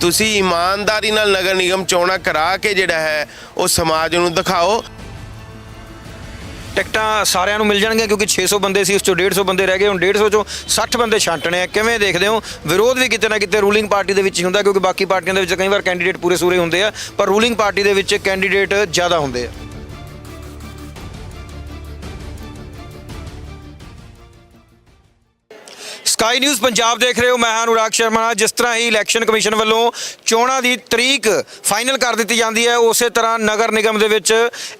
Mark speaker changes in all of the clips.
Speaker 1: ਤੁਸੀਂ ਇਮਾਨਦਾਰੀ ਨਾਲ ਨਗਰ ਨਿਗਮ ਚੋਣਾਂ ਕਰਾ ਕੇ ਜਿਹੜਾ ਹੈ, ਉਹ ਸਮਾਜ ਨੂੰ ਦਿਖਾਓ।
Speaker 2: ਟਿਕਟਾਂ ਸਾਰਿਆਂ ਨੂੰ ਮਿਲ ਜਾਣਗੀਆਂ ਕਿਉਂਕਿ 600 ਬੰਦੇ ਸੀ, ਉਸ ਚੋਂ 150 ਬੰਦੇ ਰਹਿ ਗਏ, ਹੁਣ 150 ਚੋਂ 60 ਬੰਦੇ ਛਾਂਟਣੇ ਆ ਕਿਵੇਂ ਦੇਖਦੇ ਹੋ? ਵਿਰੋਧ ਵੀ ਕਿਤੇ ਨਾ ਕਿਤੇ ਰੂਲਿੰਗ ਪਾਰਟੀ ਦੇ ਵਿੱਚ ਹੀ ਹੁੰਦਾ, ਕਿਉਂਕਿ ਬਾਕੀ ਪਾਰਟੀਆਂ ਦੇ ਵਿੱਚ ਕਈ ਵਾਰ ਕੈਂਡੀਡੇਟ ਪੂਰੇ ਸੂਰੇ ਹੁੰਦੇ ਆ, ਪਰ ਰੂਲਿੰਗ ਪਾਰਟੀ ਦੇ ਵਿੱਚ ਕੈਂਡੀਡੇਟ ਜ਼ਿਆਦਾ ਹੁੰਦੇ ਆ। ਸਕਾਈ ਨਿਊਜ਼ ਪੰਜਾਬ ਦੇਖ ਰਹੇ ਹੋ। ਮੈਂ ਹਾਂ ਅਨੁਰਾਗ ਸ਼ਰਮਾ। ਜਿਸ ਤਰ੍ਹਾਂ ਹੀ ਇਲੈਕਸ਼ਨ ਕਮਿਸ਼ਨ ਵੱਲੋਂ ਚੋਣਾਂ ਦੀ ਤਰੀਕ ਫਾਈਨਲ ਕਰ ਦਿੱਤੀ ਜਾਂਦੀ ਹੈ, ਉਸੇ ਤਰ੍ਹਾਂ ਨਗਰ ਨਿਗਮ ਦੇ ਵਿੱਚ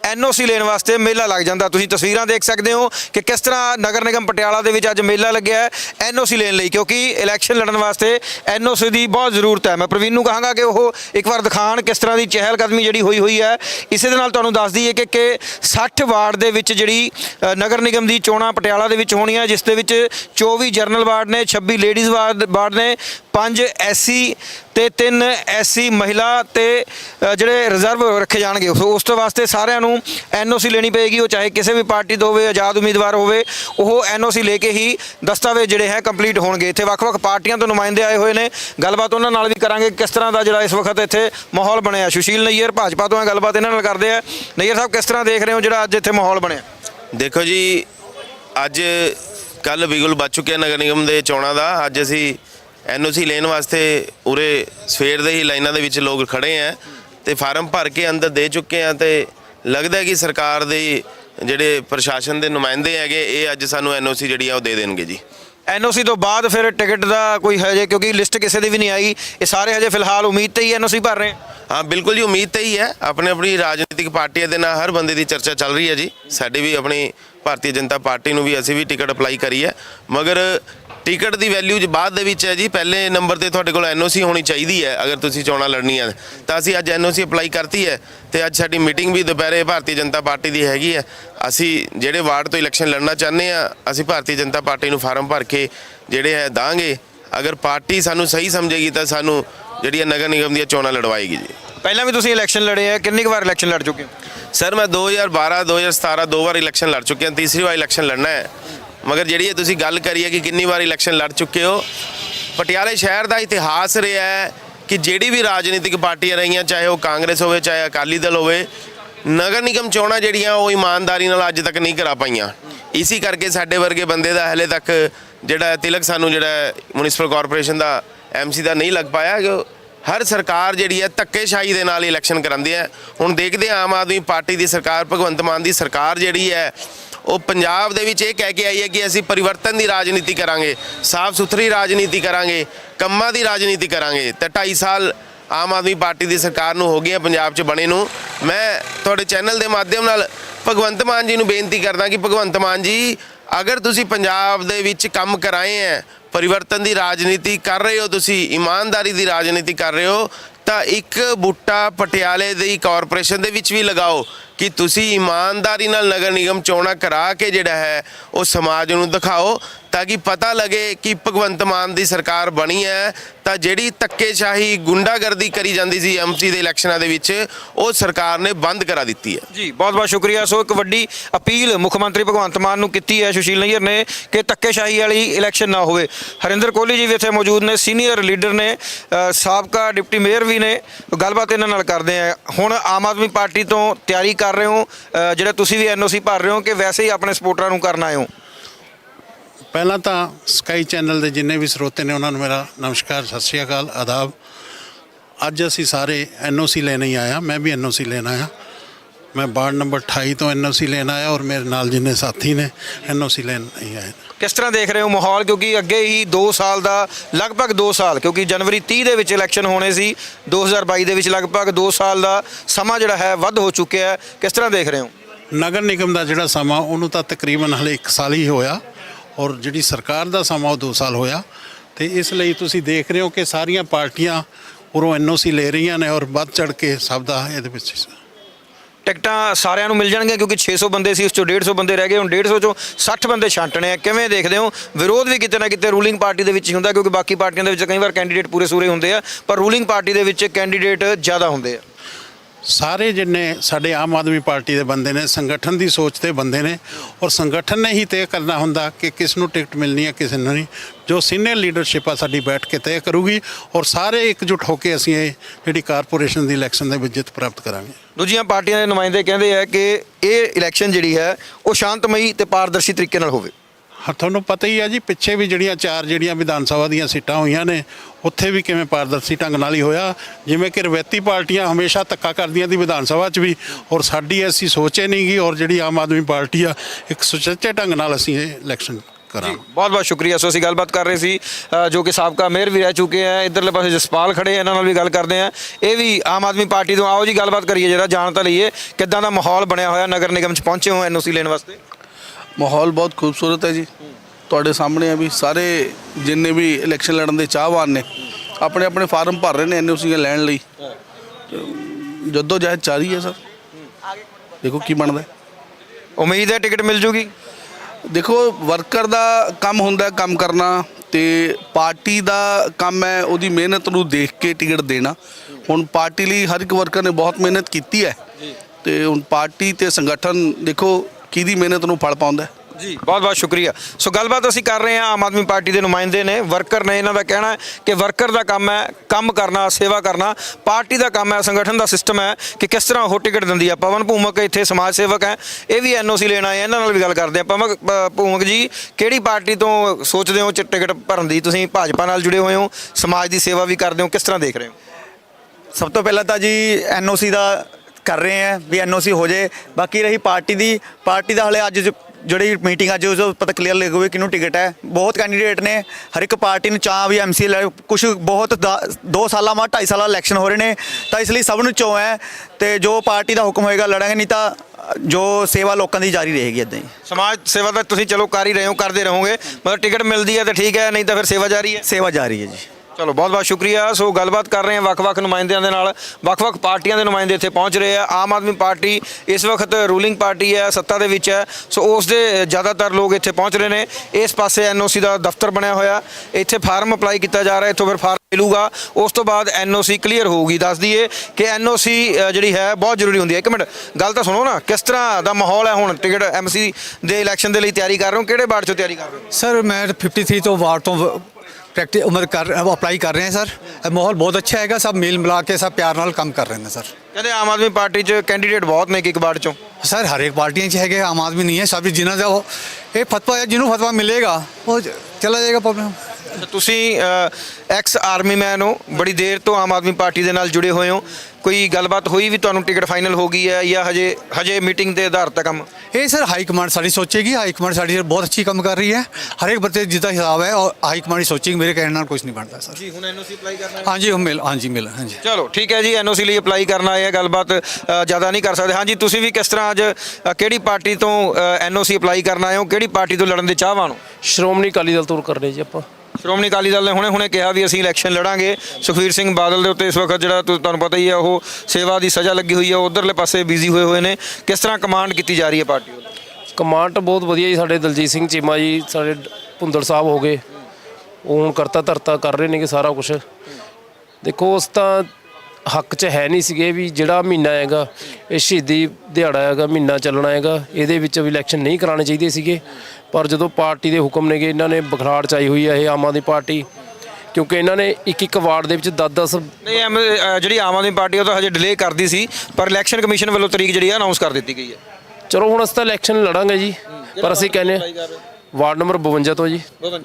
Speaker 2: ਐਨਓਸੀ ਲੈਣ ਵਾਸਤੇ ਮੇਲਾ ਲੱਗ ਜਾਂਦਾ। ਤੁਸੀਂ ਤਸਵੀਰਾਂ ਦੇਖ ਸਕਦੇ ਹੋ ਕਿ ਕਿਸ ਤਰ੍ਹਾਂ ਨਗਰ ਨਿਗਮ ਪਟਿਆਲਾ ਦੇ ਵਿੱਚ ਅੱਜ ਮੇਲਾ ਲੱਗਿਆ ਹੈ ਐਨਓਸੀ ਲੈਣ ਲਈ, ਕਿਉਂਕਿ ਇਲੈਕਸ਼ਨ ਲੜਨ ਵਾਸਤੇ ਐਨਓਸੀ ਦੀ ਬਹੁਤ ਜ਼ਰੂਰਤ ਹੈ। ਮੈਂ ਪ੍ਰਵੀਨ ਨੂੰ ਕਹਾਂਗਾ ਕਿ ਉਹ ਇੱਕ ਵਾਰ ਦਿਖਾਣ ਕਿਸ ਤਰ੍ਹਾਂ ਦੀ ਚਹਿਲ ਕਦਮੀ ਜਿਹੜੀ ਹੋਈ ਹੋਈ ਹੈ। ਇਸੇ ਦੇ ਨਾਲ ਤੁਹਾਨੂੰ ਦੱਸ ਦਈਏ ਕਿ ਕਿ 60 ਵਾਰਡ ਦੇ ਵਿੱਚ ਜਿਹੜੀ ਨਗਰ ਨਿਗਮ ਦੀ ਚੋਣਾਂ ਪਟਿਆਲਾ ਦੇ ਵਿੱਚ ਹੋਣੀਆਂ, ਜਿਸ ਦੇ ਵਿੱਚ 24 ਜਰਨਲ ਵਾਰਡ ਨੇ 26 ਲੇਡੀਜ਼ ਵਾਰਡ ਵਾਰਡ ਨੇ 5 ਐਸਸੀ ਤੇ 3 ਐਸਸੀ ਮਹਿਲਾ ਤੇ ਜਿਹੜੇ ਰਿਜ਼ਰਵ ਰੱਖੇ ਜਾਣਗੇ। ਉਸ ਤੋਂ ਵਾਸਤੇ ਸਾਰਿਆਂ ਨੂੰ ਐਨਓਸੀ ਲੈਣੀ ਪਏਗੀ। ਉਹ ਚਾਹੇ ਕਿਸੇ ਵੀ ਪਾਰਟੀ ਤੋਂ ਹੋਵੇ, ਆਜ਼ਾਦ ਉਮੀਦਵਾਰ ਹੋਵੇ, ਉਹ ਐਨਓਸੀ ਲੈ ਕੇ ਹੀ ਦਸਤਾਵੇਜ਼ ਜਿਹੜੇ ਹੈ ਕੰਪਲੀਟ ਹੋਣਗੇ। ਇੱਥੇ ਵੱਖ-ਵੱਖ ਪਾਰਟੀਆਂ ਤੋਂ ਨੁਮਾਇੰਦੇ ਆਏ ਹੋਏ ਨੇ। ਗੱਲਬਾਤ ਉਹਨਾਂ ਨਾਲ ਵੀ ਕਰਾਂਗੇ, ਕਿਸ ਤਰ੍ਹਾਂ ਦਾ ਜਿਹੜਾ ਇਸ ਵਕਤ ਇੱਥੇ ਮਾਹੌਲ ਬਣਿਆ। ਸੁਸ਼ੀਲ ਨਈਅਰ, ਭਾਜਪਾ ਤੋਂ ਹੈ ਗੱਲਬਾਤ ਇਹਨਾਂ ਨਾਲ ਕਰਦੇ ਆ। ਨਈਅਰ ਸਾਹਿਬ, ਕਿਸ ਤਰ੍ਹਾਂ ਦੇਖ ਰਹੇ ਹੋ ਜਿਹੜਾ ਅੱਜ ਇੱਥੇ ਮਾਹੌਲ ਬਣਿਆ?
Speaker 1: ਦੇਖੋ ਜੀ, ਅੱਜ ਕੱਲ ਬਿਗੁਲ ਬਚ ਚੁੱਕਿਆ ਨਗਰ ਨਿਗਮ ਦੇ ਚੋਣਾਂ ਦਾ। ਅੱਜ ਅਸੀਂ ਐਨਓਸੀ ਲੈਣ ਵਾਸਤੇ ਉਰੇ ਸਵੇਰ ਦੇ ਹੀ ਲਾਈਨਾਂ ਦੇ ਵਿੱਚ ਲੋਕ ਖੜੇ ਆ ਤੇ ਫਾਰਮ ਭਰ ਕੇ ਅੰਦਰ ਦੇ ਚੁੱਕੇ ਆ ਤੇ ਲੱਗਦਾ ਕਿ ਸਰਕਾਰ ਦੇ ਜਿਹੜੇ ਪ੍ਰਸ਼ਾਸਨ ਦੇ ਨੁਮਾਇੰਦੇ ਹੈਗੇ, ਇਹ ਅੱਜ ਸਾਨੂੰ ਐਨਓਸੀ ਜਿਹੜੀ ਆ ਉਹ ਦੇ ਦੇਣਗੇ ਜੀ।
Speaker 2: ਐਨਓਸੀ ਤੋਂ ਬਾਅਦ ਫਿਰ ਟਿਕਟ ਦਾ ਕੋਈ ਹਜੇ ਕਿਉਂਕਿ ਲਿਸਟ ਕਿਸੇ ਦੀ ਵੀ ਨਹੀਂ ਆਈ, ਇਹ ਸਾਰੇ ਹਜੇ ਫਿਲਹਾਲ ਉਮੀਦ ਤੇ ਹੀ ਐਨਓਸੀ ਭਰ ਰਹੇ
Speaker 1: ਹਾਂ, ਬਿਲਕੁਲ ਜੀ, ਉਮੀਦ ਤੇ ਹੀ ਹੈ। ਆਪਣੇ ਆਪਣੀ ਰਾਜਨੀਤਿਕ ਪਾਰਟੀਆਂ ਦੇ ਨਾਲ ਹਰ ਬੰਦੇ ਦੀ ਚਰਚਾ ਚੱਲ ਰਹੀ ਹੈ ਜੀ। ਸਾਡੀ ਵੀ ਆਪਣੀ ਭਾਰਤੀ ਜਨਤਾ ਪਾਰਟੀ ਨੂੰ ਵੀ ਅਸੀਂ ਵੀ ਟਿਕਟ ਅਪਲਾਈ ਕਰੀ ਹੈ। ਮਗਰ ਟਿਕਟ ਦੀ ਵੈਲਿਊ ਜ ਬਾਅਦ ਦੇ ਵਿੱਚ ਹੈ ਜੀ ਪਹਿਲੇ ਨੰਬਰ ਤੇ ਤੁਹਾਡੇ ਕੋਲ ਐਨਓਸੀ ਹੋਣੀ ਚਾਹੀਦੀ ਹੈ ਅਗਰ ਤੁਸੀਂ ਚੋਣਾਂ ਲੜਨੀਆਂ ਤਾਂ ਅਸੀਂ ਅੱਜ ਐਨਓਸੀ ਅਪਲਾਈ ਕਰਤੀ ਹੈ ਤੇ ਅੱਜ ਸਾਡੀ ਮੀਟਿੰਗ ਵੀ ਦੁਪਹਿਰੇ ਭਾਰਤੀ ਜਨਤਾ ਪਾਰਟੀ ਦੀ ਹੈਗੀ ਹੈ। ਅਸੀਂ ਜਿਹੜੇ ਵਾਰਡ ਤੋਂ ਇਲੈਕਸ਼ਨ ਲੜਨਾ ਚਾਹੁੰਦੇ ਆ ਅਸੀਂ ਭਾਰਤੀ ਜਨਤਾ ਪਾਰਟੀ ਨੂੰ ਫਾਰਮ ਭਰ ਕੇ ਜਿਹੜੇ ਹੈ ਦਾਂਗੇ। ਅਗਰ ਪਾਰਟੀ ਸਾਨੂੰ ਸਹੀ ਸਮਝੇਗੀ ਤਾਂ ਸਾਨੂੰ ਜਿਹੜੀਆਂ ਨਗਰ ਨਿਗਮ ਦੀਆਂ ਚੋਣਾਂ ਲੜਵਾਏਗੀ ਜੀ।
Speaker 2: ਪਹਿਲਾਂ ਵੀ ਤੁਸੀਂ ਇਲੈਕਸ਼ਨ ਲੜੇ ਆ ਕਿੰਨੀ ਵਾਰ ਇਲੈਕਸ਼ਨ ਲੜ ਚੁੱਕੇ ਹੋ?
Speaker 1: ਸਰ ਮੈਂ 2012 2017 ਦੋ ਵਾਰ ਇਲੈਕਸ਼ਨ ਲੜ ਚੁੱਕਿਆ ਤੀਸਰੀ ਵਾਰ ਇਲੈਕਸ਼ਨ ਲੜਨਾ ਹੈ। ਮਗਰ ਜਿਹੜੀ ਤੁਸੀਂ ਗੱਲ ਕਰੀ ਹੈ ਕਿ ਕਿੰਨੀ ਵਾਰ ਇਲੈਕਸ਼ਨ ਲੜ ਚੁੱਕੇ ਹੋ, ਪਟਿਆਲੇ ਸ਼ਹਿਰ ਦਾ ਇਤਿਹਾਸ ਰਿਹਾ ਹੈ ਕਿ ਜਿਹੜੀ ਵੀ ਰਾਜਨੀਤਿਕ ਪਾਰਟੀਆਂ ਰਹੀਆਂ, ਚਾਹੇ ਉਹ ਕਾਂਗਰਸ ਹੋਵੇ, ਚਾਹੇ ਅਕਾਲੀ ਦਲ ਹੋਵੇ, ਨਗਰ ਨਿਗਮ ਚੋਣਾਂ ਜਿਹੜੀਆਂ ਉਹ ਇਮਾਨਦਾਰੀ ਨਾਲ ਅੱਜ ਤੱਕ ਨਹੀਂ ਕਰਾ ਪਾਈਆਂ। ਇਸੇ ਕਰਕੇ ਸਾਡੇ ਵਰਗੇ ਬੰਦੇ ਦਾ ਹਲੇ ਤੱਕ ਜਿਹੜਾ ਤਿਲਕ ਸਾਨੂੰ ਜਿਹੜਾ ਮਿਊਨਿਸਪਲ ਕਾਰਪੋਰੇਸ਼ਨ ਦਾ ਐਮਸੀ ਦਾ ਨਹੀਂ ਲੱਗ ਪਾਇਆ, ਕਿ ਹਰ ਸਰਕਾਰ ਜਿਹੜੀ ਹੈ ਧੱਕੇਸ਼ਾਹੀ ਦੇ ਨਾਲ ਇਲੈਕਸ਼ਨ ਕਰਾਉਂਦੀ ਹੈ। ਹੁਣ ਦੇਖਦੇ ਹਾਂ ਆਮ ਆਦਮੀ ਪਾਰਟੀ ਦੀ ਸਰਕਾਰ, ਭਗਵੰਤ ਮਾਨ ਦੀ ਸਰਕਾਰ ਜਿਹੜੀ ਹੈ ਉਹ ਪੰਜਾਬ ਦੇ ਵਿੱਚ ਇਹ ਕਹਿ ਕੇ ਆਈ ਹੈ ਕਿ ਅਸੀਂ ਪਰਿਵਰਤਨ ਦੀ ਰਾਜਨੀਤੀ ਕਰਾਂਗੇ ਸਾਫ਼ ਸੁਥਰੀ ਰਾਜਨੀਤੀ ਕਰਾਂਗੇ, ਕੰਮਾਂ ਦੀ ਰਾਜਨੀਤੀ ਕਰਾਂਗੇ। ਤੇ 2.5 ਸਾਲ ਆਮ ਆਦਮੀ ਪਾਰਟੀ ਦੀ ਸਰਕਾਰ ਨੂੰ ਹੋ ਗਿਆ ਪੰਜਾਬ 'ਚ ਬਣੇ ਨੂੰ। ਮੈਂ ਤੁਹਾਡੇ ਚੈਨਲ ਦੇ ਮਾਧਿਅਮ ਨਾਲ ਭਗਵੰਤ ਮਾਨ ਜੀ ਨੂੰ ਬੇਨਤੀ ਕਰਦਾ ਕਿ ਭਗਵੰਤ ਮਾਨ ਜੀ, ਅਗਰ ਤੁਸੀਂ ਪੰਜਾਬ ਦੇ ਵਿੱਚ ਕੰਮ ਕਰਾਏ ਹੈ, ਪਰਿਵਰਤਨ ਦੀ ਰਾਜਨੀਤੀ ਕਰ ਰਹੇ ਹੋ, ਤੁਸੀਂ ਇਮਾਨਦਾਰੀ ਦੀ ਰਾਜਨੀਤੀ ਕਰ ਰਹੇ ਹੋ, ਤਾਂ ਇੱਕ ਬੂਟਾ ਪਟਿਆਲੇ ਦੀ ਕਾਰਪੋਰੇਸ਼ਨ ਦੇ ਵਿੱਚ ਵੀ ਲਗਾਓ। ਕਿ ਤੁਸੀਂ ਇਮਾਨਦਾਰੀ ਨਾਲ ਨਗਰ ਨਿਗਮ ਚੋਣਾਂ ਕਰਾ ਕੇ ਜਿਹੜਾ ਹੈ ਉਹ ਸਮਾਜ ਨੂੰ ਦਿਖਾਓ ਤਾਂ ਕਿ ਪਤਾ ਲੱਗੇ ਕਿ ਭਗਵੰਤ ਮਾਨ ਦੀ ਸਰਕਾਰ ਬਣੀ ਹੈ। ਤਾਂ ਜਿਹੜੀ ਧੱਕੇਸ਼ਾਹੀ, ਗੁੰਡਾਗਰਦੀ ਕਰੀ ਜਾਂਦੀ ਸੀ ਐਮਸੀ ਦੇ ਇਲੈਕਸ਼ਨਾਂ ਦੇ ਵਿੱਚ, ਉਹ ਸਰਕਾਰ ਨੇ ਬੰਦ ਕਰਾ ਦਿੱਤੀ ਹੈ।
Speaker 2: ਜੀ, ਬਹੁਤ ਬਹੁਤ ਸ਼ੁਕਰੀਆ। ਸੋ ਇੱਕ ਵੱਡੀ ਅਪੀਲ ਮੁੱਖ ਮੰਤਰੀ ਭਗਵੰਤ ਮਾਨ ਨੂੰ ਕੀਤੀ ਹੈ ਸੁਸ਼ੀਲ ਨਈਅਰ ਨੇ ਕਿ ਧੱਕੇਸ਼ਾਹੀ ਵਾਲੀ ਇਲੈਕਸ਼ਨ ਨਾ ਹੋਵੇ। ਹਰਿੰਦਰ ਕੋਹਲੀ ਜੀ ਵੀ ਇੱਥੇ ਮੌਜੂਦ ਨੇ, ਸੀਨੀਅਰ ਲੀਡਰ ਨੇ ਸਾਬਕਾ ਡਿਪਟੀ ਮੇਅਰ ਵੀ ਨੇ। ਗੱਲਬਾਤ ਇਹਨਾਂ ਨਾਲ ਕਰਦੇ ਆ ਹੁਣ ਆਮ ਆਦਮੀ ਪਾਰਟੀ ਤੋਂ ਤਿਆਰੀ ਕਰ ਰਹੇ ਹੋ ਅ, ਜਿਹੜਾ ਤੁਸੀਂ ਵੀ ਐਨਓਸੀ ਭਰ ਰਹੇ ਹੋ ਕਿ ਵੈਸੇ ਹੀ ਆਪਣੇ ਸਪੋਰਟਰਾਂ ਨੂੰ ਕਰਨ ਆਏ ਹੋ?
Speaker 3: ਪਹਿਲਾਂ ਤਾਂ ਸਕਾਈ ਚੈਨਲ ਦੇ ਜਿੰਨੇ ਵੀ ਸਰੋਤੇ ਨੇ ਉਹਨਾਂ ਨੂੰ ਮੇਰਾ ਨਮਸਕਾਰ ਸਤਿ ਸ਼੍ਰੀ ਅਕਾਲ ਆਦਾਬ। ਅੱਜ ਅਸੀਂ ਸਾਰੇ ਐਨਓਸੀ ਲੈਣ ਹੀ ਆਇਆ ਮੈਂ ਵੀ ਐਨਓਸੀ ਲੈਣ ਆਇਆ। ਮੈਂ ਵਾਰਡ ਨੰਬਰ 28 ਤੋਂ ਐਨਓਸੀ ਲੈਣ ਆਇਆ ਔਰ ਮੇਰੇ ਨਾਲ ਜਿੰਨੇ ਸਾਥੀ ਨੇ ਐਨਓਸੀ ਲੈਣ ਹੀ ਆਏ।
Speaker 2: ਕਿਸ ਤਰ੍ਹਾਂ ਦੇਖ ਰਹੇ ਹੋ ਮਾਹੌਲ? ਕਿਉਂਕਿ ਅੱਗੇ ਹੀ 2 ਸਾਲ ਦਾ ਲਗਭਗ 2 ਸਾਲ ਕਿਉਂਕਿ ਜਨਵਰੀ 30 ਦੇ ਵਿੱਚ ਇਲੈਕਸ਼ਨ ਹੋਣੇ ਸੀ 2022 ਦੇ ਵਿੱਚ ਲਗਭਗ 2 ਸਾਲ ਦਾ ਸਮਾਂ ਜਿਹੜਾ ਹੈ ਵੱਧ ਹੋ ਚੁੱਕਿਆ ਹੈ। ਕਿਸ ਤਰ੍ਹਾਂ ਦੇਖ ਰਹੇ ਹੋ?
Speaker 3: ਨਗਰ ਨਿਗਮ ਦਾ ਜਿਹੜਾ ਸਮਾਂ ਉਹਨੂੰ ਤਾਂ ਤਕਰੀਬਨ ਹਲੇ 1 ਸਾਲ ਹੀ ਹੋਇਆ ਔਰ ਜਿਹੜੀ ਸਰਕਾਰ ਦਾ ਸਮਾਂ ਉਹ 2 ਸਾਲ ਹੋਇਆ। ਤੇ ਇਸ ਲਈ ਤੁਸੀਂ ਦੇਖ ਰਹੇ ਹੋ ਕਿ ਸਾਰੀਆਂ ਪਾਰਟੀਆਂ ਉਰੋਂ ਐਨਓਸੀ ਲੈ ਰਹੀਆਂ ਨੇ ਔਰ ਵੱਧ ਚੜ ਕੇ ਸਭ ਦਾ ਇਹਦੇ ਵਿੱਚ
Speaker 2: ਟਿਕਟਾਂ ਸਾਰਿਆਂ ਨੂੰ ਮਿਲ ਜਾਣਗੀਆਂ ਕਿਉਂਕਿ 600 ਬੰਦੇ ਸੀ, ਉਸ ਚੋਂ 150 ਬੰਦੇ ਰਹਿ ਗਏ, ਹੁਣ 150 ਚੋਂ 60 ਬੰਦੇ ਛਾਂਟਣੇ ਆ ਕਿਵੇਂ ਦੇਖਦੇ ਹੋ? ਵਿਰੋਧ ਵੀ ਕਿਤੇ ਨਾ ਕਿਤੇ ਰੂਲਿੰਗ ਪਾਰਟੀ ਦੇ ਵਿੱਚ ਹੀ ਹੁੰਦਾ ਕਿਉਂਕਿ ਬਾਕੀ ਪਾਰਟੀਆਂ ਦੇ ਵਿੱਚ ਕਈ ਵਾਰ ਕੈਂਡੀਡੇਟ ਪੂਰੇ ਸੂਰੇ ਹੁੰਦੇ ਆ, ਪਰ ਰੂਲਿੰਗ ਪਾਰਟੀ ਦੇ ਵਿੱਚ ਕੈਂਡੀਡੇਟ ਜ਼ਿਆਦਾ ਹੁੰਦੇ ਆ।
Speaker 3: ਸਾਰੇ ਜਿੰਨੇ ਸਾਡੇ ਆਮ ਆਦਮੀ ਪਾਰਟੀ ਦੇ ਬੰਦੇ ਨੇ, ਸੰਗਠਨ ਦੀ ਸੋਚ ਦੇ ਬੰਦੇ ਨੇ, ਔਰ ਸੰਗਠਨ ਨੇ ਹੀ ਤੈਅ ਕਰਨਾ ਹੁੰਦਾ ਕਿ ਕਿਸ ਨੂੰ ਟਿਕਟ ਮਿਲਣੀ ਹੈ, ਕਿਸ ਨੂੰ ਨਹੀਂ। ਜੋ ਸੀਨੀਅਰ ਲੀਡਰਸ਼ਿਪ ਆ ਸਾਡੀ ਬੈਠ ਕੇ ਤੈਅ ਕਰੂਗੀ, ਔਰ ਸਾਰੇ ਇਕਜੁੱਟ ਹੋ ਕੇ ਅਸੀਂ ਇਹ ਜਿਹੜੀ ਕਾਰਪੋਰੇਸ਼ਨ ਦੀ ਇਲੈਕਸ਼ਨ ਦੇ ਵਿੱਚ ਜਿੱਤ ਪ੍ਰਾਪਤ ਕਰਾਂਗੇ।
Speaker 2: ਦੂਜੀਆਂ ਪਾਰਟੀਆਂ ਦੇ ਨੁਮਾਇੰਦੇ ਕਹਿੰਦੇ ਆ ਕਿ ਇਹ ਇਲੈਕਸ਼ਨ ਜਿਹੜੀ ਹੈ, ਉਹ ਸ਼ਾਂਤਮਈ ਤੇ ਪਾਰਦਰਸ਼ੀ ਤਰੀਕੇ ਨਾਲ ਹੋਵੇ।
Speaker 3: ਤੁਹਾਨੂੰ ਪਤਾ ਹੀ ਹੈ ਜੀ ਪਿੱਛੇ ਵੀ ਜਿਹੜੀਆਂ ਚਾਰ ਜਿਹੜੀਆਂ ਵਿਧਾਨ ਸਭਾ ਦੀਆਂ ਸੀਟਾਂ ਹੋਈਆਂ ਨੇ ਉੱਥੇ ਵੀ ਕਿਵੇਂ ਪਾਰਦਰਸ਼ੀ ਢੰਗ ਨਾਲ ਹੀ ਹੋਇਆ। ਜਿਵੇਂ ਕਿ ਰਵੈਤੀ ਪਾਰਟੀਆਂ ਹਮੇਸ਼ਾ ਧੱਕਾ ਕਰਦੀਆਂ ਦੀ ਵਿਧਾਨ ਸਭਾ 'ਚ ਵੀ ਔਰ ਸਾਡੀ ਐਸੀ ਸੋਚੇ ਨਹੀਂ ਗਈ ਔਰ ਜਿਹੜੀ ਆਮ ਆਦਮੀ ਪਾਰਟੀ ਆ ਇੱਕ ਸੁਚੱਜੇ ਢੰਗ ਨਾਲ ਅਸੀਂ ਇਹ ਇਲੈਕਸ਼ਨ ਕਰਾਂਗੇ।
Speaker 2: ਬਹੁਤ ਬਹੁਤ ਸ਼ੁਕਰੀਆ। ਸੋ ਅਸੀਂ ਗੱਲਬਾਤ ਕਰ ਰਹੇ ਸੀ ਜੋ ਕਿ ਸਾਬਕਾ ਮੇਅਰ ਵੀ ਰਹਿ ਚੁੱਕੇ ਆ। ਇਧਰਲੇ ਪਾਸੇ ਜਸਪਾਲ ਖੜੇ ਆ, ਇਹਨਾਂ ਨਾਲ ਵੀ ਗੱਲ ਕਰਦੇ ਆ। ਇਹ ਵੀ ਆਮ ਆਦਮੀ ਪਾਰਟੀ ਤੋਂ ਆਓ ਜੀ ਗੱਲਬਾਤ ਕਰੀਏ ਜਰਾ ਜਾਣ ਤਾਂ ਲਈਏ ਕਿੱਦਾਂ ਦਾ ਮਾਹੌਲ ਬਣਿਆ ਹੋਇਆ ਨਗਰ ਨਿਗਮ ਚ ਪਹੁੰਚੇ ਹੋ ਐਨਓਸੀ ਲੈਣ ਵਾਸਤੇ?
Speaker 4: ਮਾਹੌਲ ਬਹੁਤ ਖੂਬਸੂਰਤ ਹੈ ਜੀ। ਤੁਹਾਡੇ ਸਾਹਮਣੇ ਆ ਵੀ ਸਾਰੇ ਜਿੰਨੇ ਵੀ ਇਲੈਕਸ਼ਨ ਲੜਨ ਦੇ ਚਾਹਵਾਨ ਨੇ ਆਪਣੇ ਆਪਣੇ ਫਾਰਮ ਭਰ ਰਹੇ ਨੇ ਐਨਓਸੀਆਂ ਲੈਣ ਲਈ। ਜਦੋਂ ਜਹਿਦ ਜਾਰੀ ਹੈ ਸਰ ਦੇਖੋ ਕੀ ਬਣਦਾ।
Speaker 2: ਉਮੀਦ ਹੈ ਟਿਕਟ ਮਿਲ ਜੂਗੀ?
Speaker 4: ਦੇਖੋ ਵਰਕਰ ਦਾ ਕੰਮ ਹੁੰਦਾ ਕੰਮ ਕਰਨਾ ਤੇ ਪਾਰਟੀ ਦਾ ਕੰਮ ਹੈ ਉਹਦੀ ਮਿਹਨਤ ਨੂੰ ਦੇਖ ਕੇ ਟਿਕਟ ਦੇਣਾ। ਹੁਣ ਪਾਰਟੀ ਲਈ ਹਰ ਇੱਕ ਵਰਕਰ ਨੇ ਬਹੁਤ ਮਿਹਨਤ ਕੀਤੀ ਹੈ। ਤੇ ਹੁਣ ਪਾਰਟੀ ਤੇ ਸੰਗਠਨ ਦੇਖੋ ਕਿਹਦੀ ਮਿਹਨਤ ਨੂੰ ਫਲ ਪਾਉਂਦਾ ਹੈ?
Speaker 2: ਜੀ ਬਹੁਤ ਬਹੁਤ ਸ਼ੁਕਰੀਆ। ਸੋ ਗੱਲਬਾਤ ਅਸੀਂ ਕਰ ਰਹੇ ਹਾਂ ਆਮ ਆਦਮੀ ਪਾਰਟੀ ਦੇ ਨੁਮਾਇੰਦੇ ਨੇ। ਵਰਕਰ ਨੇ ਇਹਨਾਂ ਦਾ ਕਹਿਣਾ ਹੈ ਕਿ ਵਰਕਰ ਦਾ ਕੰਮ ਹੈ ਕੰਮ ਕਰਨਾ ਸੇਵਾ ਕਰਨਾ। ਪਾਰਟੀ ਦਾ ਕੰਮ ਹੈ ਸੰਗਠਨ ਦਾ ਸਿਸਟਮ ਹੈ ਕਿ ਕਿਸ ਤਰ੍ਹਾਂ ਉਹ ਟਿਕਟ ਦਿੰਦੀ ਆ ਪਵਨ ਭੂਮਕ ਇੱਥੇ ਸਮਾਜ ਸੇਵਕ ਹੈ। ਇਹ ਵੀ ਐਨਓਸੀ ਲੈਣ ਆਏ ਆ, ਇਹਨਾਂ ਨਾਲ ਵੀ ਗੱਲ ਕਰਦੇ ਆ ਪਵਨ ਪ- ਭੂਮਕ ਜੀ ਕਿਹੜੀ ਪਾਰਟੀ ਤੋਂ ਸੋਚਦੇ ਹੋ ਚ ਟਿਕਟ ਭਰਨ ਦੀ? ਤੁਸੀਂ ਭਾਜਪਾ ਨਾਲ ਜੁੜੇ ਹੋਏ ਹੋ ਸਮਾਜ ਦੀ ਸੇਵਾ ਵੀ ਕਰਦੇ ਹੋ ਕਿਸ ਤਰ੍ਹਾਂ ਦੇਖ ਰਹੇ ਹੋ?
Speaker 5: ਸਭ ਤੋਂ ਪਹਿਲਾਂ ਤਾਂ ਜੀ ਐਨਓਸੀ ਦਾ ਕਰ ਰਹੇ ਆ ਵੀ ਐਨਓਸੀ ਹੋ ਜੇ। ਬਾਕੀ ਰਹੀ ਪਾਰਟੀ ਦੀ। ਪਾਰਟੀ ਦਾ ਹਲੇ ਅੱਜ ਜਿਹੜੀ ਮੀਟਿੰਗ ਅੱਜ ਉਸ ਪਤਾ ਕਲੀਅਰ ਲੱਗੂਗੀ ਕਿਹਨੂੰ ਟਿਕਟ ਹੈ। ਬਹੁਤ ਕੈਂਡੀਡੇਟ ਨੇ। ਹਰ ਇੱਕ ਪਾਰਟੀ ਨੂੰ ਚਾਹ ਵੀ ਐਮਸੀ ਕੁਝ ਬਹੁਤ 2 ਸਾਲਾਂ ਬਾਅਦ 2.5 ਸਾਲਾਂ ਇਲੈਕਸ਼ਨ ਹੋ ਰਹੇ ਨੇ। ਤਾਂ ਇਸ ਲਈ ਸਭ ਨੂੰ ਚਾਅ ਹੈ ਤੇ ਜੋ ਪਾਰਟੀ ਦਾ ਹੁਕਮ ਹੋਏਗਾ ਲੜਾਂਗੇ ਨਹੀਂ ਤਾਂ ਜੋ ਸੇਵਾ ਲੋਕਾਂ ਦੀ ਜਾਰੀ ਰਹੇਗੀ ਇਦਾਂ ਹੀ।
Speaker 2: ਸਮਾਜ ਸੇਵਾ ਤਾਂ ਤੁਸੀਂ ਚਲੋ ਕਰ ਹੀ ਰਹੇ ਹੋ ਕਰਦੇ ਰਹੋਗੇ। ਮਗਰ ਟਿਕਟ ਮਿਲਦੀ ਹੈ ਤਾਂ ਠੀਕ ਹੈ ਨਹੀਂ ਤਾਂ ਫਿਰ ਸੇਵਾ ਜਾਰੀ ਹੈ।
Speaker 5: ਸੇਵਾ ਜਾਰੀ ਹੈ ਜੀ।
Speaker 2: ਚਲੋ, ਬਹੁਤ ਬਹੁਤ ਸ਼ੁਕਰੀਆ। ਸੋ ਗੱਲਬਾਤ ਕਰ ਰਹੇ ਹਾਂ ਵੱਖ-ਵੱਖ ਨੁਮਾਇੰਦਿਆਂ ਦੇ ਨਾਲ। ਵੱਖ-ਵੱਖ ਪਾਰਟੀਆਂ ਦੇ ਨੁਮਾਇੰਦੇ ਇੱਥੇ ਪਹੁੰਚ ਰਹੇ ਆ। ਆਮ ਆਦਮੀ ਪਾਰਟੀ ਇਸ ਵਕਤ ਰੂਲਿੰਗ ਪਾਰਟੀ ਹੈ, ਸੱਤਾ ਦੇ ਵਿੱਚ ਹੈ। ਸੋ ਉਸ ਦੇ ਜ਼ਿਆਦਾਤਰ ਲੋਕ ਇੱਥੇ ਪਹੁੰਚ ਰਹੇ ਨੇ। ਇਸ ਪਾਸੇ ਐਨਓਸੀ ਦਾ ਦਫ਼ਤਰ ਬਣਿਆ ਹੋਇਆ। ਇੱਥੇ ਫਾਰਮ ਅਪਲਾਈ ਕੀਤਾ ਜਾ ਰਿਹਾ। ਇੱਥੋਂ ਫਿਰ ਫਾਰਮ ਮਿਲੂਗਾ। ਉਸ ਤੋਂ ਬਾਅਦ ਐਨਓਸੀ ਕਲੀਅਰ ਹੋਊਗੀ। ਦੱਸ ਦਈਏ ਕਿ ਐਨਓਸੀ ਜਿਹੜੀ ਹੈ, ਬਹੁਤ ਜ਼ਰੂਰੀ ਹੁੰਦੀ ਹੈ। ਇੱਕ ਮਿੰਟ, ਗੱਲ ਤਾਂ ਸੁਣੋ ਨਾ। ਕਿਸ ਤਰ੍ਹਾਂ ਦਾ ਮਾਹੌਲ ਹੈ ਹੁਣ? ਟਿਕਟ ਐਮਸੀ ਦੇ ਇਲੈਕਸ਼ਨ ਦੇ ਲਈ ਤਿਆਰੀ ਕਰ ਰਹੇ ਹੋ? ਕਿਹੜੇ ਵਾਰਡ 'ਚੋਂ ਤਿਆਰੀ ਕਰ ਰਹੇ ਹੋ?
Speaker 6: ਸਰ, ਮੈਂ 53 ਤੋਂ ਵਾਰਡ ਤੋਂ ਪ੍ਰੈਕਟਿਸ ਉਮਰ ਕਰ ਅਪਲਾਈ ਕਰ ਰਹੇ ਹਾਂ ਸਰ ਮਾਹੌਲ ਬਹੁਤ ਅੱਛਾ ਹੈਗਾ ਸਭ ਮਿਲ ਮਿਲਾ ਕੇ ਸਭ ਪਿਆਰ ਨਾਲ ਕੰਮ ਕਰ ਰਹੇ ਨੇ ਸਰ
Speaker 2: ਕਹਿੰਦੇ ਆਮ ਆਦਮੀ ਪਾਰਟੀ 'ਚ ਕੈਂਡੀਡੇਟ ਬਹੁਤ ਨੇ ਇੱਕ ਇੱਕ ਵਾਰਡ 'ਚੋਂ।
Speaker 6: ਸਰ ਹਰ ਇੱਕ ਪਾਰਟੀਆਂ 'ਚ ਹੈਗੇ ਆਮ ਆਦਮੀ ਨਹੀਂ ਹੈ ਸਭ ਜਿਨ੍ਹਾਂ ਦਾ ਉਹ ਇਹ ਫਤਵਾ ਹੈ ਜਿਹਨੂੰ ਫਤਵਾ ਮਿਲੇਗਾ ਉਹ ਚਲਾ ਜਾਏਗਾ ਪ੍ਰੋਬਲਮ
Speaker 2: ਤੁਸੀਂ ਐਕਸ ਆਰਮੀ ਮੈਨ ਹੋ ਬੜੀ ਦੇਰ ਤੋਂ ਆਮ ਆਦਮੀ ਪਾਰਟੀ ਦੇ ਨਾਲ ਜੁੜੇ ਹੋਏ ਹੋ। ਕੋਈ ਗੱਲਬਾਤ ਹੋਈ ਵੀ ਤੁਹਾਨੂੰ ਟਿਕਟ ਫਾਈਨਲ ਹੋ ਗਈ ਹੈ ਜਾਂ ਹਜੇ ਹਜੇ ਮੀਟਿੰਗ ਦੇ ਆਧਾਰ ਤੇ ਕੰਮ?
Speaker 6: ਇਹ ਸਰ ਹਾਈ ਕਮਾਂਡ ਸਾਡੀ ਸੋਚੇਗੀ। ਹਾਈ ਕਮਾਂਡ ਸਾਡੀ ਬਹੁਤ ਅੱਛੀ ਕੰਮ ਕਰ ਰਹੀ ਹੈ। ਹਰ ਇੱਕ ਬੱਚੇ ਜਿੱਦਾਂ ਹਿਸਾਬ ਹੈ ਔਰ ਹਾਈ ਕਮਾਂਡ ਹੀ ਸੋਚੇਗੀ ਮੇਰੇ ਕਹਿਣ ਨਾਲ ਕੁਝ ਨਹੀਂ ਬਣਦਾ ਸਰ।
Speaker 2: ਜੀ ਹੁਣ ਐਨਓਸੀ ਅਪਲਾਈ ਕਰਨਾ
Speaker 6: ਹਾਂਜੀ ਉਹ ਮਿਲ ਹਾਂਜੀ ਮਿਲ ਹਾਂਜੀ।
Speaker 2: ਚਲੋ ਠੀਕ ਹੈ ਜੀ ਐਨਓਸੀ ਲਈ ਅਪਲਾਈ ਕਰਨਾ ਹੈ ਗੱਲਬਾਤ ਜ਼ਿਆਦਾ ਨਹੀਂ ਕਰ ਸਕਦੇ। ਹਾਂਜੀ ਤੁਸੀਂ ਵੀ ਕਿਸ ਤਰ੍ਹਾਂ ਅੱਜ ਕਿਹੜੀ ਪਾਰਟੀ ਤੋਂ ਐਨਓਸੀ ਅਪਲਾਈ ਕਰਨ ਆਏ ਹੋ? ਕਿਹੜੀ ਪਾਰਟੀ ਤੋਂ ਲੜਨ ਦੇ ਚਾਹਵਾਨ ਹੋ?
Speaker 7: ਸ਼੍ਰੋਮਣੀ ਅਕਾਲੀ ਦਲ ਤੋਂ ਕਰ ਰਹੇ ਜੀ ਆਪਾਂ।
Speaker 2: ਸ਼੍ਰੋਮਣੀ ਅਕਾਲੀ ਦਲ ਨੇ ਹੁਣੇ ਹੁਣੇ ਕਿਹਾ ਵੀ ਅਸੀਂ ਇਲੈਕਸ਼ਨ ਲੜਾਂਗੇ। ਸੁਖਵੀਰ ਸਿੰਘ ਬਾਦਲ ਦੇ ਉੱਤੇ ਇਸ ਵਕਤ ਜਿਹੜਾ ਤੁ- ਤੁਹਾਨੂੰ ਪਤਾ ਹੀ ਹੈ, ਉਹ ਸੇਵਾ ਦੀ ਸਜ਼ਾ ਲੱਗੀ ਹੋਈ ਹੈ ਉਧਰਲੇ ਪਾਸੇ ਬਿਜ਼ੀ ਹੋਏ ਹੋਏ ਨੇ। ਕਿਸ ਤਰ੍ਹਾਂ ਕਮਾਂਡ ਕੀਤੀ ਜਾ ਰਹੀ ਹੈ ਪਾਰਟੀ ਵੱਲੋਂ?
Speaker 7: ਕਮਾਂਡ ਬਹੁਤ ਵਧੀਆ ਜੀ, ਸਾਡੇ ਦਲਜੀਤ ਸਿੰਘ ਚੀਮਾ ਜੀ, ਸਾਡੇ ਭੁੰਦੜ ਸਾਹਿਬ ਹੋ ਗਏ। ਉਹ ਹੁਣ ਕਰਤਾ ਧਰਤਾ ਕਰ ਰਹੇ ਨੇ ਕਿ ਸਾਰਾ ਕੁਝ ਦੇਖੋ, ਉਸ ਤਾਂ ਹੱਕ 'ਚ ਹੈ ਨਹੀਂ ਸੀਗੇ ਵੀ ਜਿਹੜਾ ਮਹੀਨਾ ਹੈਗਾ ਇਹ ਸ਼ਹੀਦੀ ਦਿਹਾੜਾ ਹੈਗਾ ਮਹੀਨਾ ਚੱਲਣਾ ਹੈਗਾ ਇਹਦੇ ਵਿੱਚ ਵੀ ਇਲੈਕਸ਼ਨ ਨਹੀਂ ਕਰਾਉਣੇ ਚਾਹੀਦੇ ਸੀਗੇ। ਪਰ ਜਦੋਂ ਪਾਰਟੀ ਦੇ ਹੁਕਮ ਨੇਗੇ ਇਹਨਾਂ ਨੇ ਬਖਲਾੜ ਚਾਈ ਹੋਈ ਹੈ ਇਹ ਆਮ ਆਦਮੀ ਪਾਰਟੀ ਕਿਉਂਕਿ ਇਹਨਾਂ ਨੇ ਇੱਕ ਇੱਕ ਵਾਰਡ ਦੇ ਵਿੱਚ 10-10
Speaker 2: ਨਹੀਂ ਐਮ ਅ, ਜਿਹੜੀ ਆਮ ਆਦਮੀ ਪਾਰਟੀ ਉਹ ਤਾਂ ਹਜੇ ਡਿਲੇ ਕਰਦੀ ਸੀ ਪਰ ਇਲੈਕਸ਼ਨ ਕਮਿਸ਼ਨ ਵੱਲੋਂ ਤਰੀਕ ਜਿਹੜੀ ਹੈ ਅਨਾਉਂਸ ਕਰ ਦਿੱਤੀ ਗਈ ਹੈ
Speaker 7: ਚਲੋ ਹੁਣ ਅਸੀਂ ਤਾਂ ਇਲੈਕਸ਼ਨ ਲੜਾਂਗੇ ਜੀ ਪਰ ਅਸੀਂ ਕਹਿੰਦੇ ਹਾਂ ਵਾਰਡ ਨੰਬਰ 52 ਤੋਂ ਜੀ।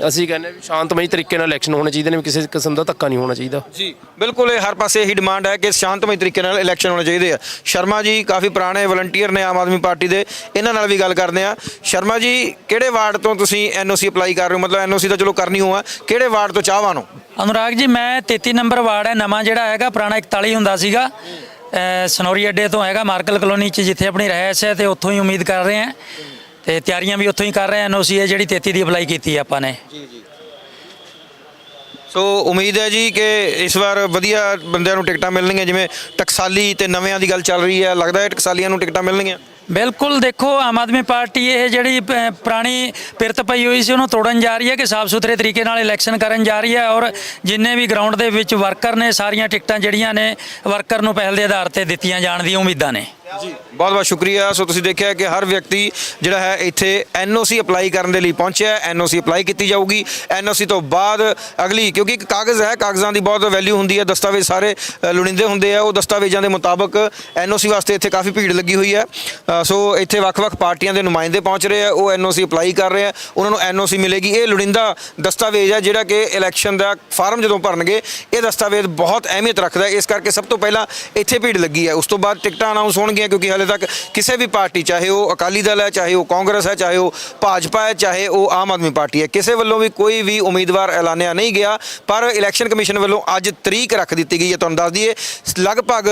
Speaker 7: ਅਸੀਂ ਕਹਿੰਦੇ ਵੀ ਸ਼ਾਂਤਮਈ ਤਰੀਕੇ ਨਾਲ ਇਲੈਕਸ਼ਨ ਹੋਣੇ ਚਾਹੀਦੇ ਨੇ ਕਿਸੇ ਕਿਸਮ ਦਾ ਧੱਕਾ ਨਹੀਂ ਹੋਣਾ ਚਾਹੀਦਾ।
Speaker 2: ਜੀ ਬਿਲਕੁਲ ਇਹ ਹਰ ਪਾਸੇ ਇਹੀ ਡਿਮਾਂਡ ਹੈ ਕਿ ਸ਼ਾਂਤਮਈ ਤਰੀਕੇ ਨਾਲ ਇਲੈਕਸ਼ਨ ਹੋਣੇ ਚਾਹੀਦੇ ਆ। ਸ਼ਰਮਾ ਜੀ ਕਾਫੀ ਪੁਰਾਣੇ ਵਲੰਟੀਅਰ ਨੇ ਆਮ ਆਦਮੀ ਪਾਰਟੀ ਦੇ ਇਹਨਾਂ ਨਾਲ ਵੀ ਗੱਲ ਕਰਦੇ ਆ ਸ਼ਰਮਾ ਜੀ ਕਿਹੜੇ ਵਾਰਡ ਤੋਂ ਤੁਸੀਂ ਐਨਓਸੀ ਅਪਲਾਈ ਕਰ ਰਹੇ ਹੋ? ਮਤਲਬ ਐਨਓਸੀ ਤਾਂ ਚਲੋ ਕਰਨੀ ਹੋਆ। ਕਿਹੜੇ ਵਾਰਡ ਤੋਂ ਚਾਹਵਾਂ ਹੋ
Speaker 8: ਅਨੁਰਾਗ ਜੀ ਮੈਂ 33 ਨੰਬਰ ਵਾਰਡ ਹੈ। ਨਵਾਂ ਜਿਹੜਾ ਹੈਗਾ ਪੁਰਾਣਾ 41 ਹੁੰਦਾ ਸੀਗਾ। ਸਨੋਰੀ ਅੱਡੇ ਤੋਂ ਹੈਗਾ ਮਾਰਕਲ ਕਲੋਨੀ ਚ ਜਿੱਥੇ ਆਪਣੀ ਰਹਿائش ਹੈ ਤੇ ਉੱਥੋਂ ਹੀ ਉਮੀਦ ਕਰ ਰਹੇ ਹਾਂ। ਤੇ ਤਿਆਰੀਆਂ ਵੀ ਉੱਥੋਂ ਹੀ ਕਰ ਰਹੇ ਹਾਂ ਐਨਓਸੀ ਹੈ ਜਿਹੜੀ 33 ਦੀ ਅਪਲਾਈ ਕੀਤੀ ਹੈ ਆਪਾਂ ਨੇ।
Speaker 2: ਸੋ ਉਮੀਦ ਹੈ ਜੀ ਕਿ ਇਸ ਵਾਰ ਵਧੀਆ ਬੰਦਿਆਂ ਨੂੰ ਟਿਕਟਾਂ ਮਿਲਣਗੀਆਂ ਜਿਵੇਂ ਟਕਸਾਲੀ ਤੇ ਨਵਿਆਂ ਦੀ ਗੱਲ ਚੱਲ ਰਹੀ ਹੈ। ਲੱਗਦਾ ਹੈ ਟਕਸਾਲੀਆਂ ਨੂੰ ਟਿਕਟਾਂ ਮਿਲਣਗੀਆਂ?
Speaker 8: ਬਿਲਕੁਲ ਦੇਖੋ ਆਮ ਆਦਮੀ ਪਾਰਟੀ ਇਹ ਜਿਹੜੀ ਪ- ਪੁਰਾਣੀ ਪਿਰਤ ਪਈ ਹੋਈ ਸੀ ਉਹਨੂੰ ਤੋੜਨ ਜਾ ਰਹੀ ਹੈ ਕਿ ਸਾਫ਼ ਸੁਥਰੇ ਤਰੀਕੇ ਨਾਲ ਇਲੈਕਸ਼ਨ ਕਰਨ ਜਾ ਰਹੀ ਹੈ ਔਰ ਜਿੰਨੇ ਵੀ ਗਰਾਊਂਡ ਦੇ ਵਿੱਚ ਵਰਕਰ ਨੇ ਸਾਰੀਆਂ ਟਿਕਟਾਂ ਜਿਹੜੀਆਂ ਨੇ ਵਰਕਰ ਨੂੰ ਪਹਿਲ ਦੇ ਆਧਾਰ ਤੇ ਦਿੱਤੀਆਂ ਜਾਣ ਦੀਆਂ ਉਮੀਦਾਂ ਨੇ।
Speaker 2: ਜੀ ਬਹੁਤ ਬਹੁਤ ਸ਼ੁਕਰੀਆ। ਸੋ ਤੁਸੀਂ ਦੇਖਿਆ ਕਿ ਹਰ ਵਿਅਕਤੀ ਜਿਹੜਾ ਹੈ ਇੱਥੇ ਐਨਓਸੀ ਅਪਲਾਈ ਕਰਨ ਦੇ ਲਈ ਪਹੁੰਚਿਆ ਐਨਓਸੀ ਅਪਲਾਈ ਕੀਤੀ ਜਾਊਗੀ। ਐਨਓਸੀ ਤੋਂ ਬਾਅਦ ਅਗਲੀ ਕਿਉਂਕਿ ਇੱਕ ਕਾਗਜ਼ ਹੈ ਕਾਗਜ਼ਾਂ ਦੀ ਬਹੁਤ ਵੈਲਿਊ ਹੁੰਦੀ ਹੈ। ਦਸਤਾਵੇਜ਼ ਸਾਰੇ ਅ, ਲੋੜੀਂਦੇ ਹੁੰਦੇ ਆ। ਉਹ ਦਸਤਾਵੇਜ਼ਾਂ ਦੇ ਮੁਤਾਬਕ ਐਨਓਸੀ ਵਾਸਤੇ ਇੱਥੇ ਕਾਫੀ ਭੀੜ ਲੱਗੀ ਹੋਈ ਹੈ। ਸੋ ਇੱਥੇ ਵੱਖ-ਵੱਖ ਪਾਰਟੀਆਂ ਦੇ ਨੁਮਾਇੰਦੇ ਪਹੁੰਚ ਰਹੇ ਆ। ਉਹ ਐਨਓਸੀ ਅਪਲਾਈ ਕਰ ਰਹੇ ਆ। ਉਹਨਾਂ ਨੂੰ ਐਨਓਸੀ ਮਿਲੇਗੀ। ਇਹ ਲੋੜੀਂਦਾ ਦਸਤਾਵੇਜ਼ ਹੈ ਜਿਹੜਾ ਕਿ ਇਲੈਕਸ਼ਨ ਦਾ ਫਾਰਮ ਜਦੋਂ ਭਰਨਗੇ ਇਹ ਦਸਤਾਵੇਜ਼ ਬਹੁਤ ਅਹਿਮੀਅਤ ਰੱਖਦਾ ਇਸ ਕਰਕੇ ਸਭ ਤੋਂ ਪਹਿਲਾਂ ਇੱਥੇ ਭੀੜ ਲੱਗੀ ਹੈ। ਉਸ ਤੋਂ ਬਾਅਦ ਟਿਕਟਾਂ ਅਨਾਉਂਸ ਹੋਣਗੀਆਂ। ਕਿਉਂਕਿ ਹਾਲੇ ਤੱਕ ਕਿਸੇ ਵੀ ਪਾਰਟੀ, ਚਾਹੇ ਉਹ ਅਕਾਲੀ ਦਲ ਹੈ, ਚਾਹੇ ਉਹ ਕਾਂਗਰਸ ਹੈ, ਚਾਹੇ ਉਹ ਭਾਜਪਾ ਹੈ, ਚਾਹੇ ਉਹ ਆਮ ਆਦਮੀ ਪਾਰਟੀ ਹੈ, ਕਿਸੇ ਵੱਲੋਂ ਵੀ ਕੋਈ ਵੀ ਉਮੀਦਵਾਰ ਐਲਾਨਿਆ ਨਹੀਂ ਗਿਆ, ਪਰ ਇਲੈਕਸ਼ਨ ਕਮਿਸ਼ਨ ਵੱਲੋਂ ਅੱਜ ਤਰੀਕ ਰੱਖ ਦਿੱਤੀ ਗਈ ਹੈ, ਤੁਹਾਨੂੰ ਦੱਸ ਦਈਏ, ਲਗਭਗ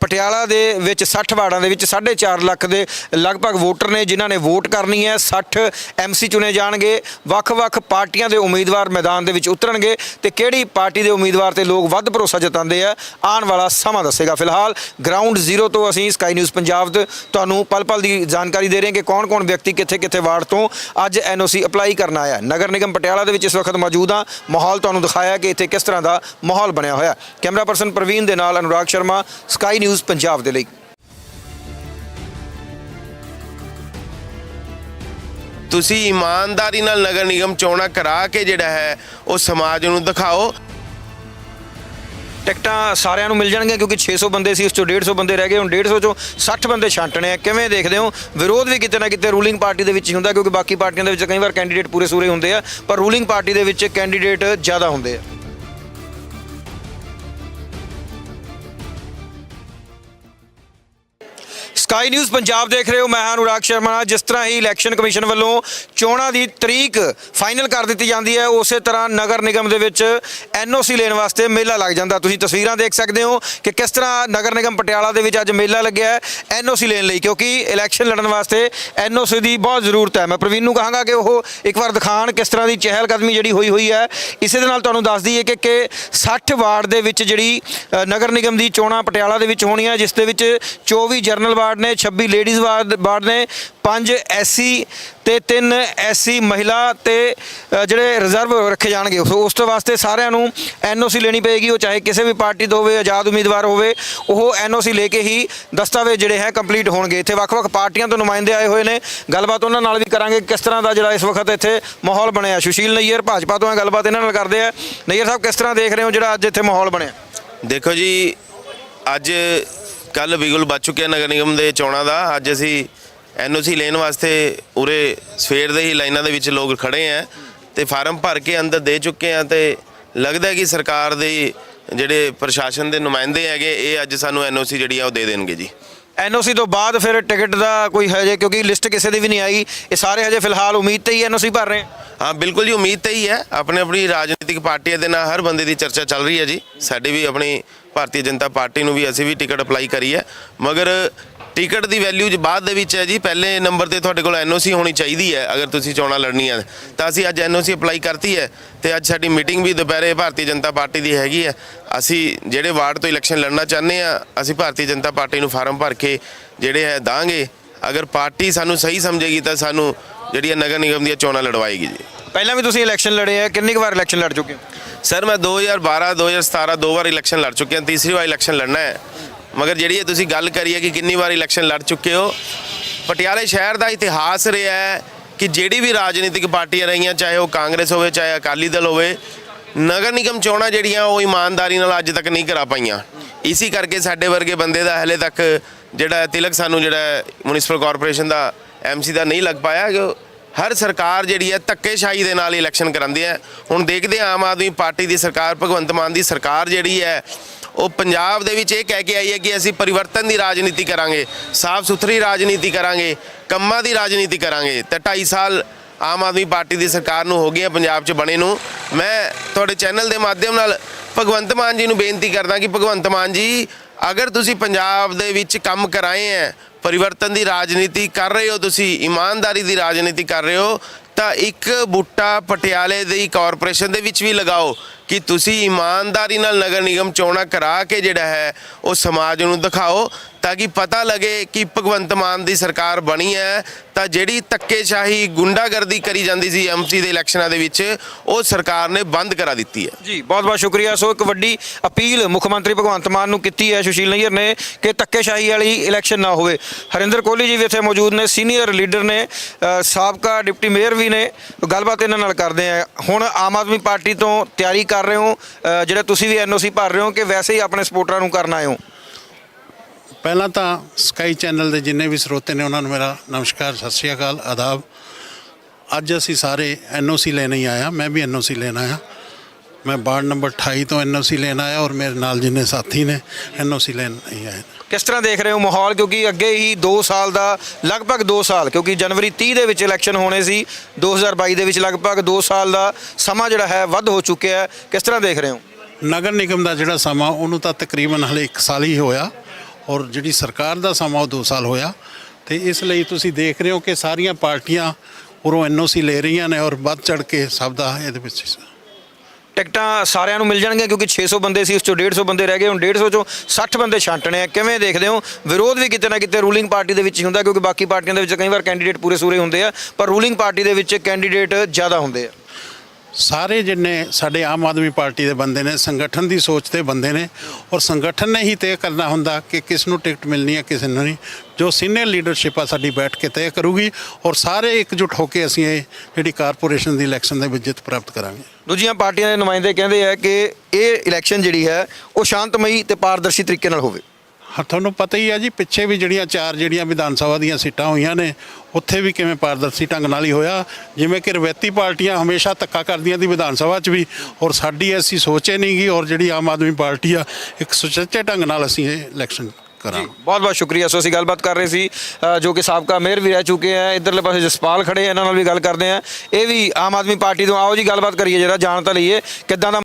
Speaker 2: ਪਟਿਆਲਾ ਦੇ ਵਿੱਚ 60 ਵਾਰਡਾਂ ਦੇ ਵਿੱਚ 4.5 ਲੱਖ ਦੇ ਲਗਭਗ ਵੋਟਰ ਨੇ, ਜਿਨ੍ਹਾਂ ਨੇ ਵੋਟ ਕਰਨੀ ਹੈ 60 ਐਮਸੀ ਚੁਣੇ ਜਾਣਗੇ, ਵੱਖ-ਵੱਖ ਪਾਰਟੀਆਂ ਦੇ ਉਮੀਦਵਾਰ ਮੈਦਾਨ ਦੇ ਵਿੱਚ ਉਤਰਨਗੇ, ਤੇ ਕਿਹੜੀ ਪਾਰਟੀ ਦੇ ਉਮੀਦਵਾਰ ਤੇ ਲੋਕ ਵੱਧ ਭਰੋਸਾ ਜਤਾਉਂਦੇ ਆ, ਆਉਣ ਵਾਲਾ ਸਮਾਂ ਦੱਸੇਗਾ। ਫਿਲਹਾਲ, ਗਰਾਊਂਡ ਜ਼ੀਰੋ ਤੋਂ ਅਸੀਂ ਸਕਾਈ ਨਿਊਜ਼ ਪੰਜਾਬ ਤੋਂ ਤੁਹਾਨੂੰ ਪਲ-ਪਲ ਦੀ ਜਾਣਕਾਰੀ ਦੇ ਰਹੇ ਹਾਂ ਕਿ ਕੌਣ-ਕੌਣ ਵਿਅਕਤੀ ਕਿੱਥੇ-ਕਿੱਥੇ ਵਾਰਡ ਤੋਂ ਅੱਜ ਐਨਓਸੀ ਅਪਲਾਈ ਕਰਨ ਆਇਆ ਨਗਰ ਨਿਗਮ ਪਟਿਆਲਾ ਦੇ ਵਿੱਚ ਇਸ ਵਕਤ ਮੌਜੂਦ ਹਾਂ। ਮਾਹੌਲ ਤੁਹਾਨੂੰ ਦਿਖਾਇਆ ਕਿ ਇੱਥੇ ਕਿਸ ਤਰ੍ਹਾਂ ਦਾ ਮਾਹੌਲ ਬਣਿਆ ਹੋਇਆ ਕੈਮਰਾ ਪਰਸਨ ਪ੍ਰਵੀਨ ਦੇ ਨਾਲ ਅਨੁਰਾਗ ਸ਼ਰਮਾ, ਸਕਾਈ ਨਿਊਜ਼ ਪੰਜਾਬ ਦੇ ਲਈ।
Speaker 1: ਤੁਸੀਂ ਇਮਾਨਦਾਰੀ ਨਾਲ ਨਗਰ ਨਿਗਮ ਚੋਣਾਂ ਕਰਾ ਕੇ ਜਿਹੜਾ ਹੈ, ਉਹ ਸਮਾਜ ਨੂੰ ਦਿਖਾਓ।
Speaker 2: ਟਿਕਟਾਂ ਸਾਰਿਆਂ ਨੂੰ ਮਿਲ ਜਾਣਗੀਆਂ ਕਿਉਂਕਿ 600 ਬੰਦੇ ਸੀ, ਉਸ ਚੋਂ 150 ਬੰਦੇ ਰਹਿ ਗਏ, ਹੁਣ 150 ਚੋਂ 60 ਬੰਦੇ ਛਾਂਟਣੇ ਆ। ਕਿਵੇਂ ਦੇਖਦੇ ਹੋ? ਵਿਰੋਧ ਵੀ ਕਿਤੇ ਨਾ ਕਿਤੇ ਰੂਲਿੰਗ ਪਾਰਟੀ ਦੇ ਵਿੱਚ ਹੀ ਹੁੰਦਾ, ਕਿਉਂਕਿ ਬਾਕੀ ਪਾਰਟੀਆਂ ਦੇ ਵਿੱਚ ਕਈ ਵਾਰ ਕੈਂਡੀਡੇਟ ਪੂਰੇ ਸੂਰੇ ਹੁੰਦੇ ਆ, ਪਰ ਰੂਲਿੰਗ ਪਾਰਟੀ ਦੇ ਵਿੱਚ ਕੈਂਡੀਡੇਟ ਜ਼ਿਆਦਾ ਹੁੰਦੇ ਆ। ਸਕਾਈ ਨਿਊਜ਼ ਪੰਜਾਬ ਦੇਖ ਰਹੇ ਹੋ। ਮੈਂ ਹਾਂ ਅਨੁਰਾਗ ਸ਼ਰਮਾ। ਜਿਸ ਤਰ੍ਹਾਂ ਹੀ ਇਲੈਕਸ਼ਨ ਕਮਿਸ਼ਨ ਵੱਲੋਂ ਚੋਣਾਂ ਦੀ ਤਰੀਕ ਫਾਈਨਲ ਕਰ ਦਿੱਤੀ ਜਾਂਦੀ ਹੈ, ਉਸੇ ਤਰ੍ਹਾਂ ਨਗਰ ਨਿਗਮ ਦੇ ਵਿੱਚ ਐਨਓਸੀ ਲੈਣ ਵਾਸਤੇ ਮੇਲਾ ਲੱਗ ਜਾਂਦਾ। ਤੁਸੀਂ ਤਸਵੀਰਾਂ ਦੇਖ ਸਕਦੇ ਹੋ ਕਿ ਕਿਸ ਤਰ੍ਹਾਂ ਨਗਰ ਨਿਗਮ ਪਟਿਆਲਾ ਦੇ ਵਿੱਚ ਅੱਜ ਮੇਲਾ ਲੱਗਿਆ ਹੈ ਐਨਓਸੀ ਲੈਣ ਲਈ, ਕਿਉਂਕਿ ਇਲੈਕਸ਼ਨ ਲੜਨ ਵਾਸਤੇ ਐਨਓਸੀ ਦੀ ਬਹੁਤ ਜ਼ਰੂਰਤ ਹੈ। ਮੈਂ ਪ੍ਰਵੀਨ ਨੂੰ ਕਹਾਂਗਾ ਕਿ ਉਹ ਇੱਕ ਵਾਰ ਦਿਖਾਣ ਕਿਸ ਤਰ੍ਹਾਂ ਦੀ ਚਹਿਲ ਕਦਮੀ ਜਿਹੜੀ ਹੋਈ ਹੋਈ ਹੈ। ਇਸੇ ਦੇ ਨਾਲ ਤੁਹਾਨੂੰ ਦੱਸ ਦਈਏ ਕਿ ਕਿ 60 ਵਾਰਡ ਦੇ ਵਿੱਚ ਜਿਹੜੀ ਨਗਰ ਨਿਗਮ ਦੀ ਚੋਣਾਂ ਪਟਿਆਲਾ ਦੇ ਵਿੱਚ ਹੋਣੀਆਂ, ਜਿਸ ਦੇ ਵਿੱਚ 24 ਜਰਨਲ ਵਾਰਡ ਨੇ 26 ਲੇਡੀਜ਼ ਵਾਰਡ ਵਾਰਡ ਨੇ 5 ਐਸਸੀ ਤੇ 3 ਐਸਸੀ ਮਹਿਲਾ ਤੇ ਜਿਹੜੇ ਰਿਜ਼ਰਵ ਰੱਖੇ ਜਾਣਗੇ। ਸੋ ਉਸ ਤੋਂ ਵਾਸਤੇ ਸਾਰਿਆਂ ਨੂੰ ਐਨਓਸੀ ਲੈਣੀ ਪਏਗੀ। ਉਹ ਚਾਹੇ ਕਿਸੇ ਵੀ ਪਾਰਟੀ ਤੋਂ ਹੋਵੇ, ਆਜ਼ਾਦ ਉਮੀਦਵਾਰ ਹੋਵੇ, ਉਹ ਐਨਓਸੀ ਲੈ ਕੇ ਹੀ ਦਸਤਾਵੇਜ਼ ਜਿਹੜੇ ਹੈ ਕੰਪਲੀਟ ਹੋਣਗੇ। ਇੱਥੇ ਵੱਖ-ਵੱਖ ਪਾਰਟੀਆਂ ਤੋਂ ਨੁਮਾਇੰਦੇ ਆਏ ਹੋਏ ਨੇ। ਗੱਲਬਾਤ ਉਹਨਾਂ ਨਾਲ ਵੀ ਕਰਾਂਗੇ ਕਿਸ ਤਰ੍ਹਾਂ ਦਾ ਜਿਹੜਾ ਇਸ ਵਕਤ ਇੱਥੇ ਮਾਹੌਲ ਬਣਿਆ। ਸੁਸ਼ੀਲ ਨਈਅਰ, ਭਾਜਪਾ ਤੋਂ ਗੱਲਬਾਤ ਇਹਨਾਂ ਨਾਲ ਕਰਦੇ ਆ। ਨਈਅਰ ਸਾਹਿਬ, ਕਿਸ ਤਰ੍ਹਾਂ ਦੇਖ ਰਹੇ ਹੋ ਜਿਹੜਾ ਅੱਜ ਇੱਥੇ ਮਾਹੌਲ ਬਣਿਆ?
Speaker 1: ਦੇਖੋ ਜੀ, ਅੱਜ ਕੱਲ ਬਿਗੁਲ ਬਚ ਚੁੱਕਿਆ ਨਗਰ ਨਿਗਮ ਦੇ ਚੋਣਾਂ ਦਾ। ਅੱਜ ਅਸੀਂ ਐਨਓਸੀ ਲੈਣ ਵਾਸਤੇ ਉਰੇ ਸਵੇਰ ਦੇ ਹੀ ਲਾਈਨਾਂ ਦੇ ਵਿੱਚ ਲੋਕ ਖੜੇ ਆ ਤੇ ਫਾਰਮ ਭਰ ਕੇ ਅੰਦਰ ਦੇ ਚੁੱਕੇ ਆ ਤੇ ਲੱਗਦਾ ਹੈ ਕਿ ਸਰਕਾਰ ਦੇ ਜਿਹੜੇ ਪ੍ਰਸ਼ਾਸਨ ਦੇ ਨੁਮਾਇੰਦੇ ਹੈਗੇ ਇਹ ਅੱਜ ਸਾਨੂੰ ਐਨਓਸੀ ਜਿਹੜੀ ਆ ਉਹ ਦੇ ਦੇਣਗੇ ਜੀ।
Speaker 2: ਐਨਓਸੀ ਤੋਂ ਬਾਅਦ ਫਿਰ ਟਿਕਟ ਦਾ ਕੋਈ ਹਜੇ ਕਿਉਂਕਿ ਲਿਸਟ ਕਿਸੇ ਦੀ ਵੀ ਨਹੀਂ ਆਈ ਇਹ ਸਾਰੇ ਹਜੇ ਫਿਲਹਾਲ ਉਮੀਦ ਤੇ ਹੀ ਐਨਓਸੀ ਭਰ ਰਹੇ
Speaker 1: ਹਾਂ। ਬਿਲਕੁਲ ਜੀ ਉਮੀਦ ਤਾਂ ਹੀ ਹੈ। ਆਪਣੇ ਆਪਣੀ ਰਾਜਨੀਤਿਕ ਪਾਰਟੀਆਂ ਦੇ ਨਾਲ ਹਰ ਬੰਦੇ ਦੀ ਚਰਚਾ ਚੱਲ ਰਹੀ ਹੈ ਜੀ। ਸਾਡੀ ਵੀ ਆਪਣੀ ਭਾਰਤੀ ਜਨਤਾ ਪਾਰਟੀ ਨੂੰ ਵੀ ਅਸੀਂ ਵੀ ਟਿਕਟ ਅਪਲਾਈ ਕਰੀ ਹੈ। ਮਗਰ ਟਿਕਟ ਦੀ ਵੈਲਿਊ ਜ ਬਾਅਦ ਦੇ ਵਿੱਚ ਹੈ ਜੀ, ਪਹਿਲੇ ਨੰਬਰ ਤੇ ਤੁਹਾਡੇ ਕੋਲ ਐਨਓਸੀ ਹੋਣੀ ਚਾਹੀਦੀ ਹੈ, ਅਗਰ ਤੁਸੀਂ ਚੋਣਾਂ ਲੜਨੀਆਂ ਤਾਂ ਅਸੀਂ ਅੱਜ ਐਨਓਸੀ ਅਪਲਾਈ ਕਰਤੀ ਹੈ ਤੇ ਅੱਜ ਸਾਡੀ ਮੀਟਿੰਗ ਵੀ ਦੁਪਹਿਰੇ ਭਾਰਤੀ ਜਨਤਾ ਪਾਰਟੀ ਦੀ ਹੈਗੀ ਹੈ। ਅਸੀਂ ਜਿਹੜੇ ਵਾਰਡ ਤੋਂ ਇਲੈਕਸ਼ਨ ਲੜਨਾ ਚਾਹੁੰਦੇ ਆ ਅਸੀਂ ਭਾਰਤੀ ਜਨਤਾ ਪਾਰਟੀ ਨੂੰ ਫਾਰਮ ਭਰ ਕੇ ਜਿਹੜੇ ਹੈ ਦਾਂਗੇ। ਅਗਰ ਪਾਰਟੀ ਸਾਨੂੰ ਸਹੀ ਸਮਝੇਗੀ ਤਾਂ ਸਾਨੂੰ ਜਿਹੜੀਆਂ ਨਗਰ ਨਿਗਮ ਦੀਆਂ ਚੋਣਾਂ ਲੜਵਾਏਗੀ ਜੀ।
Speaker 2: ਪਹਿਲਾਂ ਵੀ ਤੁਸੀਂ ਇਲੈਕਸ਼ਨ ਲੜੇ ਆ, ਕਿੰਨੀ ਕੁ ਵਾਰ ਇਲੈਕਸ਼ਨ ਲੜ ਚੁੱਕੇ ਹੋ?
Speaker 1: ਸਰ, ਮੈਂ 2012 2017 ਦੋ ਵਾਰ ਇਲੈਕਸ਼ਨ ਲੜ ਚੁੱਕਿਆ ਤੀਸਰੀ ਵਾਰ ਇਲੈਕਸ਼ਨ ਲੜਨਾ ਹੈ। ਮਗਰ ਜਿਹੜੀ ਇਹ ਤੁਸੀਂ ਗੱਲ ਕਰੀ ਹੈ ਕਿ ਕਿੰਨੀ ਵਾਰ ਇਲੈਕਸ਼ਨ ਲੜ ਚੁੱਕੇ ਹੋ, ਪਟਿਆਲੇ ਸ਼ਹਿਰ ਦਾ ਇਤਿਹਾਸ ਰਿਹਾ ਹੈ ਕਿ ਜਿਹੜੀ ਵੀ ਰਾਜਨੀਤਿਕ ਪਾਰਟੀਆਂ ਰਹੀਆਂ, ਚਾਹੇ ਉਹ ਕਾਂਗਰਸ ਹੋਵੇ, ਚਾਹੇ ਅਕਾਲੀ ਦਲ ਹੋਵੇ, ਨਗਰ ਨਿਗਮ ਚੋਣਾਂ ਜਿਹੜੀਆਂ, ਉਹ ਇਮਾਨਦਾਰੀ ਨਾਲ ਅੱਜ ਤੱਕ ਨਹੀਂ ਕਰਾ ਪਾਈਆਂ। ਇਸੇ ਕਰਕੇ ਸਾਡੇ ਵਰਗੇ ਬੰਦੇ ਦਾ ਹਲੇ ਤੱਕ ਜਿਹੜਾ ਤਿਲਕ ਸਾਨੂੰ ਜਿਹੜਾ ਮਿਊਨਿਸਪਲ ਕਾਰਪੋਰੇਸ਼ਨ ਦਾ ਐਮਸੀ ਦਾ ਨਹੀਂ ਲੱਗ ਪਾਇਆ, ਕਿ ਹਰ ਸਰਕਾਰ ਜਿਹੜੀ ਹੈ ਧੱਕੇਸ਼ਾਹੀ ਦੇ ਨਾਲ ਇਲੈਕਸ਼ਨ ਕਰਾਉਂਦੀ ਹੈ। ਹੁਣ ਦੇਖਦੇ ਹਾਂ ਆਮ ਆਦਮੀ ਪਾਰਟੀ ਦੀ ਸਰਕਾਰ, ਭਗਵੰਤ ਮਾਨ ਦੀ ਸਰਕਾਰ ਜਿਹੜੀ ਹੈ, ਉਹ ਪੰਜਾਬ ਦੇ ਵਿੱਚ ਇਹ ਕਹਿ ਕੇ ਆਈ ਹੈ ਕਿ ਅਸੀਂ ਪਰਿਵਰਤਨ ਦੀ ਰਾਜਨੀਤੀ ਕਰਾਂਗੇ ਸਾਫ਼ ਸੁਥਰੀ ਰਾਜਨੀਤੀ ਕਰਾਂਗੇ, ਕੰਮਾਂ ਦੀ ਰਾਜਨੀਤੀ ਕਰਾਂਗੇ। ਤਾਂ 2.5 ਸਾਲ ਆਮ ਆਦਮੀ ਪਾਰਟੀ ਦੀ ਸਰਕਾਰ ਨੂੰ ਹੋ ਗਈਆਂ ਪੰਜਾਬ 'ਚ ਬਣੇ ਨੂੰ। ਮੈਂ ਤੁਹਾਡੇ ਚੈਨਲ ਦੇ ਮਾਧਿਅਮ ਨਾਲ ਭਗਵੰਤ ਮਾਨ ਜੀ ਨੂੰ ਬੇਨਤੀ ਕਰਦਾ ਕਿ ਭਗਵੰਤ ਮਾਨ ਜੀ, ਅਗਰ ਤੁਸੀਂ ਪੰਜਾਬ ਦੇ ਵਿੱਚ ਕੰਮ ਕਰਾਏ ਹੈ ਪਰਿਵਰਤਨ ਦੀ ਰਾਜਨੀਤੀ ਕਰ ਰਹੇ ਹੋ ਤੁਸੀਂ, ਇਮਾਨਦਾਰੀ ਦੀ ਰਾਜਨੀਤੀ ਕਰ ਰਹੇ ਹੋ, ਤਾਂ ਇੱਕ ਬੂਟਾ ਪਟਿਆਲੇ ਦੀ ਕਾਰਪੋਰੇਸ਼ਨ ਦੇ ਵਿੱਚ ਵੀ ਲਗਾਓ। ਕਿ ਤੁਸੀਂ ਇਮਾਨਦਾਰੀ ਨਾਲ ਨਗਰ ਨਿਗਮ ਚੋਣਾਂ ਕਰਾ ਕੇ ਜਿਹੜਾ ਹੈ ਉਹ ਸਮਾਜ ਨੂੰ ਦਿਖਾਓ ਤਾਂ ਕਿ ਪਤਾ ਲੱਗੇ ਕਿ ਭਗਵੰਤ ਮਾਨ ਦੀ ਸਰਕਾਰ ਬਣੀ ਹੈ। ਤਾਂ ਜਿਹੜੀ ਧੱਕੇਸ਼ਾਹੀ ਗੁੰਡਾਗਰਦੀ ਕਰੀ ਜਾਂਦੀ ਸੀ ਐਮਸੀ ਦੇ ਇਲੈਕਸ਼ਨਾਂ ਦੇ ਵਿੱਚ ਉਹ ਸਰਕਾਰ ਨੇ ਬੰਦ ਕਰਾ ਦਿੱਤੀ ਹੈ।
Speaker 2: ਜੀ ਬਹੁਤ ਬਹੁਤ ਸ਼ੁਕਰੀਆ। ਸੋ ਇੱਕ ਵੱਡੀ ਅਪੀਲ ਮੁੱਖ ਮੰਤਰੀ ਭਗਵੰਤ ਮਾਨ ਨੂੰ ਕੀਤੀ ਹੈ ਸੁਸ਼ੀਲ ਨਈਅਰ ਨੇ ਕਿ ਧੱਕੇਸ਼ਾਹੀ ਵਾਲੀ ਇਲੈਕਸ਼ਨ ਨਾ ਹੋਵੇ। ਹਰਿੰਦਰ ਕੋਹਲੀ ਜੀ ਵੀ ਇੱਥੇ ਮੌਜੂਦ ਨੇ ਸੀਨੀਅਰ ਲੀਡਰ ਨੇ ਅ, ਸਾਬਕਾ ਡਿਪਟੀ ਮੇਅਰ ਵੀ ਨੇ। ਗੱਲਬਾਤ ਇਹਨਾਂ ਨਾਲ ਕਰਦੇ ਆ ਹੁਣ ਆਮ ਆਦਮੀ ਪਾਰਟੀ ਤੋਂ ਤਿਆਰੀ ਕਰ ਰਹੇ ਹੋ? ਜਿਹੜਾ ਤੁਸੀਂ ਵੀ ਐਨਓਸੀ ਭਰ ਰਹੇ ਹੋ ਕਿ ਵੈਸੇ ਹੀ ਆਪਣੇ ਸਪੋਰਟਰਾਂ ਨੂੰ ਕਰਨ ਆਏ ਹੋ?
Speaker 3: ਪਹਿਲਾਂ ਤਾਂ ਸਕਾਈ ਚੈਨਲ ਦੇ ਜਿੰਨੇ ਵੀ ਸਰੋਤੇ ਨੇ ਉਹਨਾਂ ਨੂੰ ਮੇਰਾ ਨਮਸਕਾਰ, ਸਤਿ ਸ਼੍ਰੀ ਅਕਾਲ, ਆਦਾਬ। ਅੱਜ ਅਸੀਂ ਸਾਰੇ ਐਨਓਸੀ ਲੈਣ ਹੀ ਆਇਆ ਮੈਂ ਵੀ ਐਨਓਸੀ ਲੈਣ ਆਇਆ। ਮੈਂ ਵਾਰਡ ਨੰਬਰ 28 ਤੋਂ ਐਨਓਸੀ ਲੈਣ ਆਇਆ ਔਰ ਮੇਰੇ ਨਾਲ ਜਿੰਨੇ ਸਾਥੀ ਨੇ ਐਨਓਸੀ ਲੈਣ ਨਹੀਂ ਆਏ
Speaker 2: ਕਿਸ ਤਰ੍ਹਾਂ ਦੇਖ ਰਹੇ ਹੋ ਮਾਹੌਲ? ਕਿਉਂਕਿ ਅੱਗੇ ਹੀ 2 ਸਾਲ ਦਾ ਲਗਭਗ 2 ਸਾਲ ਕਿਉਂਕਿ ਜਨਵਰੀ 30 ਦੇ ਵਿੱਚ ਇਲੈਕਸ਼ਨ ਹੋਣੇ ਸੀ 2022 ਦੇ ਵਿੱਚ ਲਗਭਗ 2 ਸਾਲ ਦਾ ਸਮਾਂ ਜਿਹੜਾ ਹੈ ਵੱਧ ਹੋ ਚੁੱਕਿਆ ਹੈ। ਕਿਸ ਤਰ੍ਹਾਂ ਦੇਖ ਰਹੇ ਹੋ?
Speaker 3: ਨਗਰ ਨਿਗਮ ਦਾ ਜਿਹੜਾ ਸਮਾਂ ਉਹਨੂੰ ਤਾਂ ਤਕਰੀਬਨ ਹਲੇ 1 ਸਾਲ ਹੀ ਹੋਇਆ ਔਰ ਜਿਹੜੀ ਸਰਕਾਰ ਦਾ ਸਮਾਂ ਉਹ 2 ਸਾਲ ਹੋਇਆ। ਤੇ ਇਸ ਲਈ ਤੁਸੀਂ ਦੇਖ ਰਹੇ ਹੋ ਕਿ ਸਾਰੀਆਂ ਪਾਰਟੀਆਂ ਉਰੋਂ ਐਨਓਸੀ ਲੈ ਰਹੀਆਂ ਨੇ ਔਰ ਵੱਧ ਚੜ ਕੇ ਸਭ ਦਾ ਇਹਦੇ ਵਿੱਚ
Speaker 2: ਟਿਕਟਾਂ ਸਾਰਿਆਂ ਨੂੰ ਮਿਲ ਜਾਣਗੀਆਂ ਕਿਉਂਕਿ 600 ਬੰਦੇ ਸੀ, ਉਸ ਚੋਂ 150 ਬੰਦੇ ਰਹਿ ਗਏ, ਹੁਣ 150 ਚੋਂ 60 ਬੰਦੇ ਛਾਂਟਣੇ ਆ। ਕਿਵੇਂ ਦੇਖਦੇ ਹੋ? ਵਿਰੋਧ ਵੀ ਕਿਤੇ ਨਾ ਕਿਤੇ ਰੂਲਿੰਗ ਪਾਰਟੀ ਦੇ ਵਿੱਚ ਹੀ ਹੁੰਦਾ, ਕਿਉਂਕਿ ਬਾਕੀ ਪਾਰਟੀਆਂ ਦੇ ਵਿੱਚ ਕਈ ਵਾਰ ਕੈਂਡੀਡੇਟ ਪੂਰੇ ਸੂਰੇ ਹੁੰਦੇ ਆ, ਪਰ ਰੂਲਿੰਗ ਪਾਰਟੀ ਦੇ ਵਿੱਚ ਕੈਂਡੀਡੇਟ ਜ਼ਿਆਦਾ ਹੁੰਦੇ ਆ।
Speaker 3: ਸਾਰੇ ਜਿੰਨੇ ਸਾਡੇ ਆਮ ਆਦਮੀ ਪਾਰਟੀ ਦੇ ਬੰਦੇ ਨੇ, ਸੰਗਠਨ ਦੀ ਸੋਚ ਦੇ ਬੰਦੇ ਨੇ, ਔਰ ਸੰਗਠਨ ਨੇ ਹੀ ਤੈਅ ਕਰਨਾ ਹੁੰਦਾ ਕਿ ਕਿਸ ਨੂੰ ਟਿਕਟ ਮਿਲਣੀ ਹੈ, ਕਿਸੇ ਨੂੰ ਨਹੀਂ। ਜੋ ਸੀਨੀਅਰ ਲੀਡਰਸ਼ਿਪ ਆ, ਸਾਡੀ ਬੈਠ ਕੇ ਤੈਅ ਕਰੂਗੀ, ਔਰ ਸਾਰੇ ਇਕਜੁੱਟ ਹੋ ਕੇ ਅਸੀਂ ਇਹ ਜਿਹੜੀ ਕਾਰਪੋਰੇਸ਼ਨ ਦੀ ਇਲੈਕਸ਼ਨ ਦੇ ਵਿੱਚ ਜਿੱਤ ਪ੍ਰਾਪਤ ਕਰਾਂਗੇ।
Speaker 2: ਦੂਜੀਆਂ ਪਾਰਟੀਆਂ ਦੇ ਨੁਮਾਇੰਦੇ ਕਹਿੰਦੇ ਆ ਕਿ ਇਹ ਇਲੈਕਸ਼ਨ ਜਿਹੜੀ ਹੈ, ਉਹ ਸ਼ਾਂਤਮਈ ਤੇ ਪਾਰਦਰਸ਼ੀ ਤਰੀਕੇ ਨਾਲ ਹੋਵੇ।
Speaker 3: ਤੁਹਾਨੂੰ ਪਤਾ ਹੀ ਆ ਜੀ ਪਿੱਛੇ ਵੀ ਜਿਹੜੀਆਂ ਚਾਰ ਜਿਹੜੀਆਂ ਵਿਧਾਨ ਸਭਾ ਦੀਆਂ ਸੀਟਾਂ ਹੋਈਆਂ ਨੇ ਉੱਥੇ ਵੀ ਕਿਵੇਂ ਪਾਰਦਰਸ਼ੀ ਢੰਗ ਨਾਲ ਹੀ ਹੋਇਆ। ਜਿਵੇਂ ਕਿ ਰਵੈਤੀ ਪਾਰਟੀਆਂ ਹਮੇਸ਼ਾ ਧੱਕਾ ਕਰਦੀਆਂ ਦੀ ਵਿਧਾਨ ਸਭਾ 'ਚ ਵੀ ਔਰ ਸਾਡੀ ਐਸੀ ਸੋਚੇ ਨਹੀਂ ਗਈ ਔਰ ਜਿਹੜੀ ਆਮ ਆਦਮੀ ਪਾਰਟੀ ਆ ਇੱਕ ਸੁਚੱਜੇ ਢੰਗ ਨਾਲ ਅਸੀਂ ਇਹ ਇਲੈਕਸ਼ਨ ਕਰਾਂਗੇ।
Speaker 2: ਬਹੁਤ ਬਹੁਤ ਸ਼ੁਕਰੀਆ। ਸੋ ਅਸੀਂ ਗੱਲਬਾਤ ਕਰ ਰਹੇ ਸੀ ਜੋ ਕਿ ਸਾਬਕਾ ਮੇਅਰ ਵੀ ਰਹਿ ਚੁੱਕੇ ਆ ਇਧਰਲੇ ਪਾਸੇ ਜਸਪਾਲ ਖੜੇ ਆ, ਇਹਨਾਂ ਨਾਲ ਵੀ ਗੱਲ ਕਰਦੇ ਆ। ਇਹ ਵੀ ਆਮ ਆਦਮੀ ਪਾਰਟੀ ਤੋਂ ਆਓ ਜੀ ਗੱਲਬਾਤ ਕਰੀਏ ਜਰਾ ਜਾਣ ਤਾਂ ਲਈਏ ਕਿੱਦਾਂ ਦਾ